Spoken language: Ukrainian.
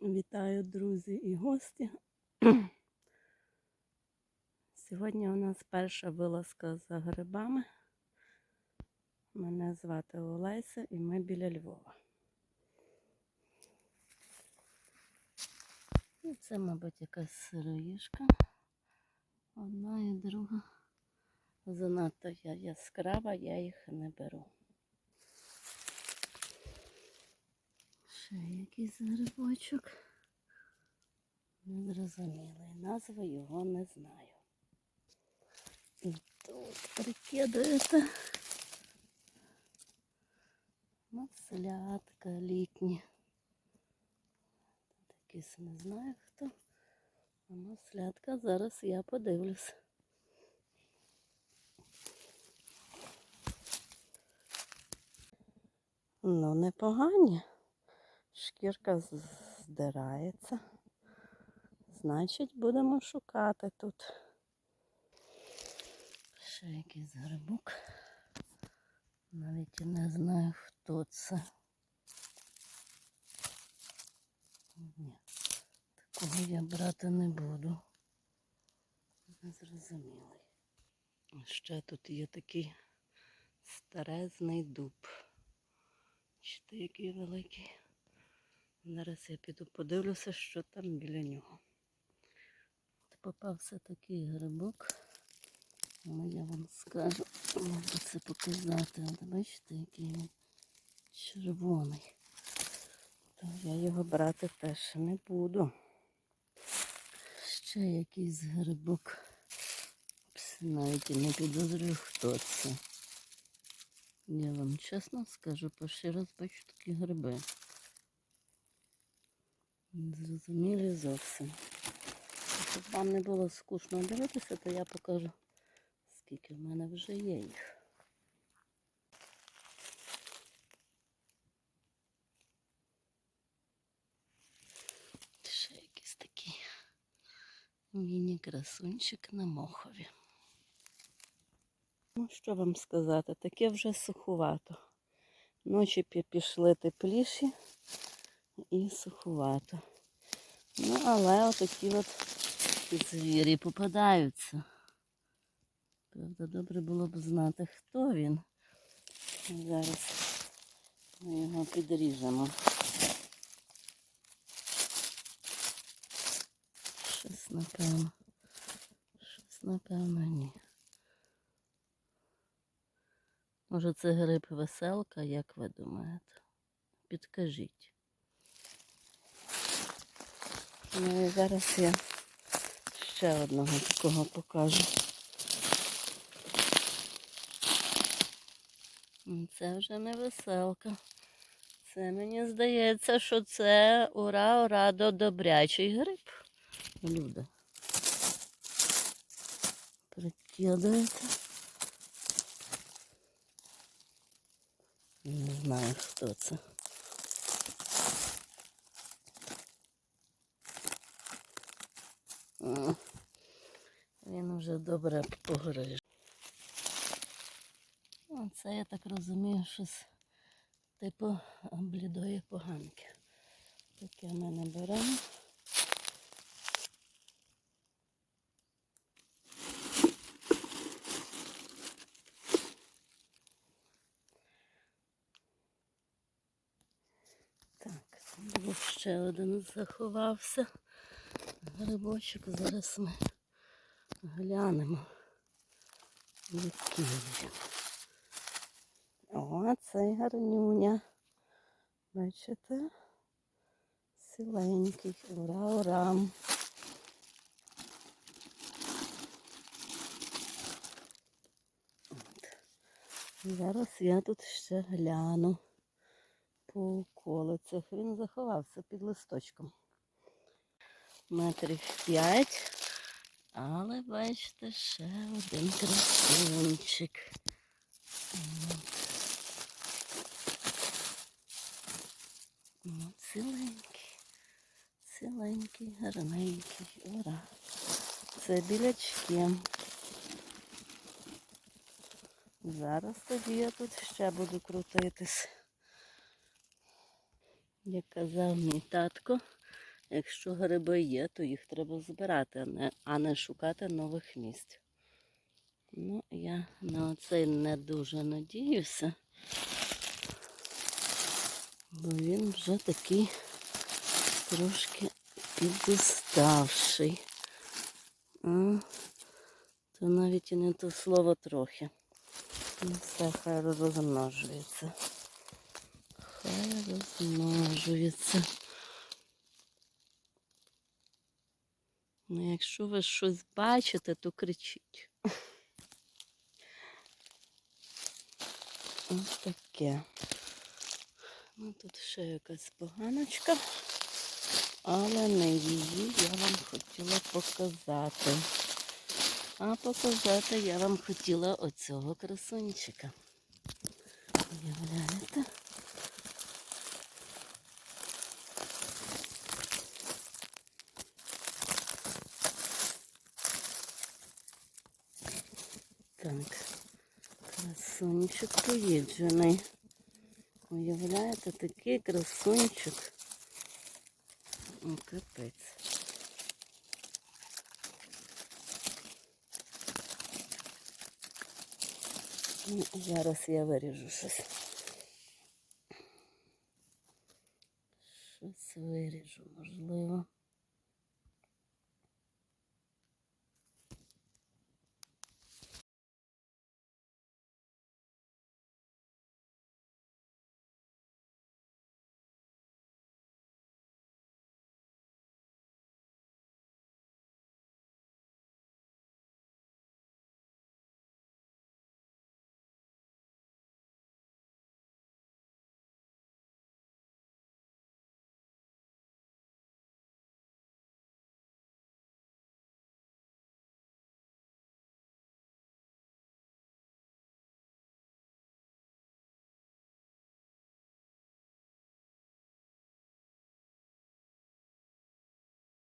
Вітаю, друзі і гості. Сьогодні у нас перша вилазка за грибами. Мене звати Олеся і ми біля Львова. І це, мабуть, якась сироїшка. Одна і друга. Занадто яскрава, я їх не беру. Ще якийсь грибочок. Незрозумілий. Назви його не знаю. І тут прикидається маслятка літні. Тут якийсь не знаю хто. А маслятка зараз я подивлюсь. Ну, непогані. Шкірка здирається. Значить, будемо шукати тут. Ще якийсь грибок. Навіть не знаю, хто це. Ні, такого я брати не буду. Незрозумілий. Ще тут є такий старезний дуб. Бачите, який великий. Зараз я піду подивлюся, що там біля нього. От Попався такий грибок. Але я вам скажу, можу це показати. От бачите, який він червоний. То я його брати теж не буду. Ще якийсь грибок. Навіть не підозрюю, хто це. Я вам чесно скажу, перший раз бачу такі гриби. Зрозумілі зовсім. Щоб вам не було скучно дивитися, то я покажу, скільки в мене вже є їх. Ще якийсь такий міні-красунчик на мохові. Ну, що вам сказати, таке вже суховато. Ночі пішли тепліші і суховато. Ну, але отакі от звірі попадаються. Правда, добре було б знати, хто він. Зараз ми його підріжемо. Щось напевно. Щось напевно ні. Може це гриб веселка, як ви думаєте? Підкажіть. Ну і зараз я ще одного такого покажу. Це вже не веселка. Це мені здається, що це ура, ура, до добрячий гриб. Люди. Прикидаєте? Не знаю, хто це. М, Він вже добре погриж. Це, я так розумію, щось типу блідої поганки. Таке ми не беремо. Так, був ще один заховався. Грибочок. Зараз ми глянемо. Він. О, цей гарнюня. Бачите? Силенький. Ура, ура. От. Зараз я тут ще гляну по околицях. Він заховався під листочком. Метрів п'ять. Але бачите, ще один красунчик. Ну, ціленький, ціленький, гарненький. Ура. Це білячки. Зараз тоді я тут ще буду крутитись. Як казав мій татко, Якщо гриби є, то їх треба збирати, а не, шукати нових місць. Ну, я на оцей не дуже надіюся, бо він вже такий трошки підуставший. А, то навіть і не то слово трохи. Ну, все, хай розмножується. Хай розмножується. Ну, якщо ви щось бачите, то кричіть. Ось таке. Ну, тут ще якась поганочка, але не її я вам хотіла показати. А показати я вам хотіла оцього красунчика. Уявляєте? Так, красунчик поїджений. Уявляєте, такий красунчик. О, капець. Ну, Зараз я виріжу щось. Щось виріжу, можливо.